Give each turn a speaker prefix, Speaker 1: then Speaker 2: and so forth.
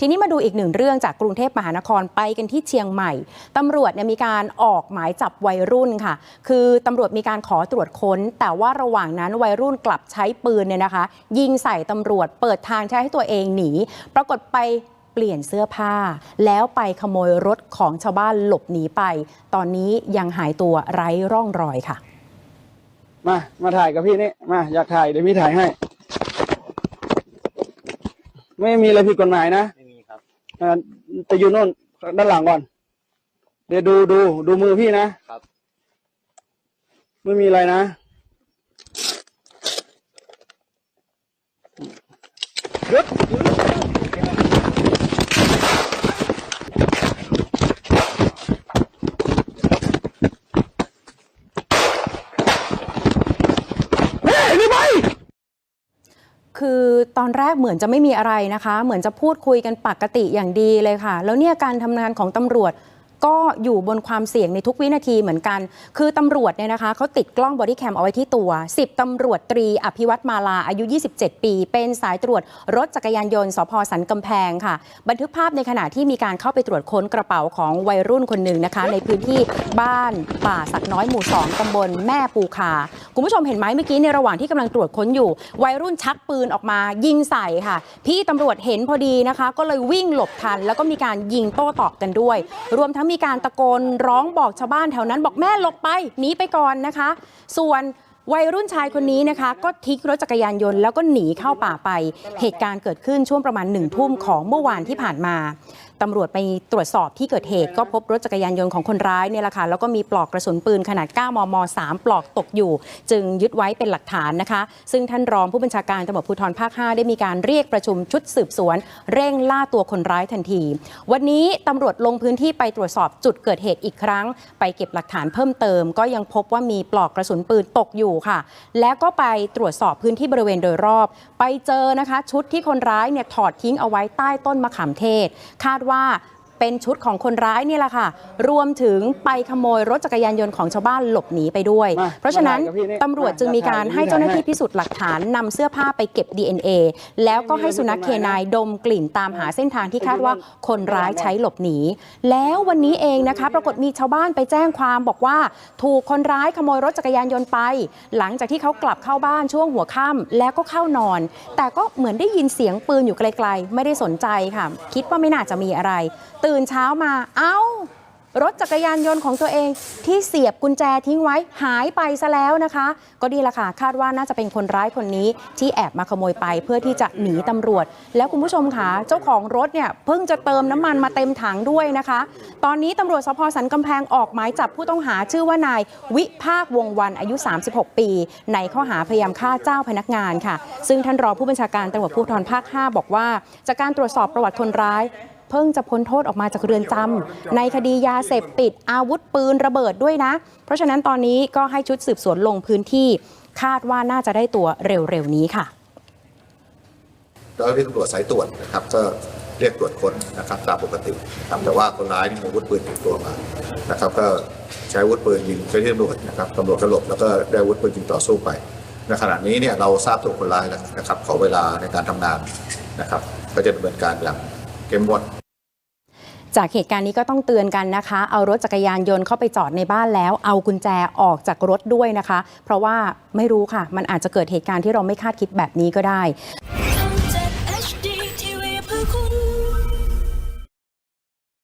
Speaker 1: ทีนี้มาดูอีกหนึ่งเรื่องจากกรุงเทพมหานครไปกันที่เชียงใหม่ตำรวจเนี่ยมีการออกหมายจับวัยรุ่นค่ะ คือตำรวจมีการขอตรวจค้น แต่ว่าระหว่างนั้นวัยรุ่นกลับใช้ปืนเนี่ยนะคะ ยิงใส่ตำรวจเปิดทางใช้ให้ตัวเองหนี ปรากฏไปเปลี่ยนเสื้อผ้า แล้วไปขโมยรถของชาวบ้านหลบหนีไป ตอนนี้ยังหายตัวไร้ร่องรอยค่ะ
Speaker 2: มา มาถ่ายกับพี่นี่ มาอยากถ่ายเดี๋ยวพี่ถ่ายให้ ไม่มีอะไรผิดกฎหมายนะ
Speaker 3: ไม่มีครับ
Speaker 2: เอ่อแต่อยู่โน่นด้านหลังก่อน เดี๋ยวดูดูดูมือพี่นะครับ ไม่มีอะไรนะหยุดหยุดเฮ้ยนี่ไป
Speaker 1: คือตอนแรกเหมือนจะไม่มีอะไรนะคะ เหมือนจะพูดคุยกันปกติอย่างดีเลยค่ะ แล้วเนี่ยการทำงานของตำรวจ ก็อยู่บนความเสี่ยงในทุกวินาทีเหมือนกัน คือตำรวจเนี่ยนะคะเขาติดกล้องบอดี้แคมเอาไว้ที่ตัว 10ตำรวจตรีอภิวัตมาลาอายุ 27 ปี เป็นสายตรวจรถจักรยานยนต์สพสันกำแพงค่ะ บันทึกภาพในขณะที่มีการเข้าไปตรวจค้นกระเป๋าของวัยรุ่นคนหนึ่งนะคะ ในพื้นที่บ้านป่าสักน้อยหมู่ 2ตำบลแม่ปูคา คุณผู้ชมเห็นไหมเมื่อกี้ในระหว่างที่กำลังตรวจค้นอยู่ วัยรุ่นชักปืนออกมายิงใส่ค่ะ พี่ตำรวจเห็นพอดีนะคะ ก็เลยวิ่งหลบทัน แล้วก็มีการยิงโต้ตอบกันด้วย รวมทั้งมีการตะโกนร้องบอกชาวบ้านแถวนั้นบอกแม่หลบไปหนีไปก่อนนะคะ ส่วนวัยรุ่นชายคนนี้นะคะ ก็ทิ้งรถจักรยานยนต์แล้วก็หนีเข้าป่าไป เหตุการณ์เกิดขึ้นช่วงประมาณหนึ่งทุ่มของเมื่อวานที่ผ่านมา ตำรวจไปตรวจสอบที่เกิดเหตุ ก็พบรถจักรยานยนต์ของคนร้ายเนี่ยแหละค่ะแล้วก็มีปลอกกระสุนปืนขนาด 9 มม 3 ปลอกตกอยู่ จึงยึดไว้เป็นหลักฐานนะคะ ซึ่งท่านรองผู้บัญชาการตำรวจภูธรภาค 5 ได้มีการเรียกประชุมชุดสืบสวน เร่งล่าตัวคนร้ายทันที วันนี้ตำรวจลงพื้นที่ไปตรวจสอบจุดเกิดเหตุอีกครั้ง ไปเก็บหลักฐานเพิ่มเติม ก็ยังพบว่ามีปลอกกระสุนปืนตกอยู่ค่ะ แล้วก็ไปตรวจสอบพื้นที่บริเวณโดยรอบ ไปเจอนะคะ ชุดที่คนร้ายเนี่ยถอดทิ้งเอาไว้ใต้ต้นมะขามเทศคาดว่า เป็นชุดของคนร้ายนี่แหละค่ะ รวมถึงไปขโมยรถจักรยานยนต์ของชาวบ้านหลบหนีไปด้วย
Speaker 2: มา
Speaker 1: เพราะฉะนั้น
Speaker 2: มาถ่ายกับพี่นี่
Speaker 1: ตำรวจจึงมีการ
Speaker 2: มาถ่าย
Speaker 1: ให้เจ้าหน้าที่
Speaker 2: ให้
Speaker 1: พิสูจน์หลักฐานนำเสื้อผ้าไปเก็บ DNA แล้วก็ให้สุนัขเคนายดมกลิ่นตามหาเส้นทางที่คาดว่าคนร้ายใช้หลบหนี แล้ววันนี้เองนะคะ ปรากฏมีชาวบ้านไปแจ้งความบอกว่า ถูกคนร้ายขโมยรถจักรยานยนต์ไป หลังจากที่เขากลับเข้าบ้านช่วงหัวค่ำแล้วก็เข้านอน แต่ก็เหมือนได้ยินเสียงปืนอยู่ไกลๆ ไม่ได้สนใจค่ะ คิดว่าไม่น่าจะมีอะไรตื่นเช้ามา เอ้ารถจักรยานยนต์ของตัวเองที่เสียบกุญแจทิ้งไว้หายไปซะแล้วนะคะ ก็ดีละค่ะ คาดว่าน่าจะเป็นคนร้ายคนนี้ที่แอบมาขโมยไปเพื่อที่จะหนีตำรวจ แล้วคุณผู้ชมค่ะเจ้าของรถเนี่ยเพิ่งจะเติมน้ำมันมาเต็มถังด้วยนะคะ ตอนนี้ตำรวจสพสันกำแพงออกหมายจับผู้ต้องหาชื่อว่านายวิภาควงวันอายุ 36 ปี ในข้อหาพยายามฆ่าเจ้าพนักงานค่ะ ซึ่งท่านรองผู้บัญชาการตำรวจภูธรภาค 5 บอกว่า จากการตรวจสอบประวัติคนร้าย เพิ่งจะพ้นโทษออกมาจากเรือนจำในคดียาเสพติดอาวุธปืนระเบิดด้วยนะ เพราะฉะนั้นตอนนี้ก็ให้ชุดสืบสวนลงพื้นที่คาดว่าน่าจะได้ตัวเร็วๆนี้ค่ะ
Speaker 4: เจ้าหน้าที่ตำรวจสายตรวจนะครับก็เรียกตรวจค้นนะครับตามปกตินะครับแต่ว่าคนร้ายนี่มีอาวุธปืนติดตัวมานะครับก็ใช้อาวุธปืนยิงเจ้าหน้าที่ตำรวจนะครับตำรวจก็หลบแล้วก็ได้อาวุธปืนยิงต่อสู้ไปในขณะนี้เนี่ยเราทราบตัวคนร้ายแล้วนะครับขอเวลาในการทำงานนะครับ ก็จะดำเนินการอย่างเข้มงวด
Speaker 1: จากเหตุการณ์นี้ก็ต้องเตือนกันนะคะ เอารถจักรยานยนต์เข้าไปจอดในบ้านแล้ว เอากุญแจออกจากรถด้วยนะคะ เพราะว่าไม่รู้ค่ะ มันอาจจะเกิดเหตุการณ์ที่เราไม่คาดคิดแบบนี้ก็ได้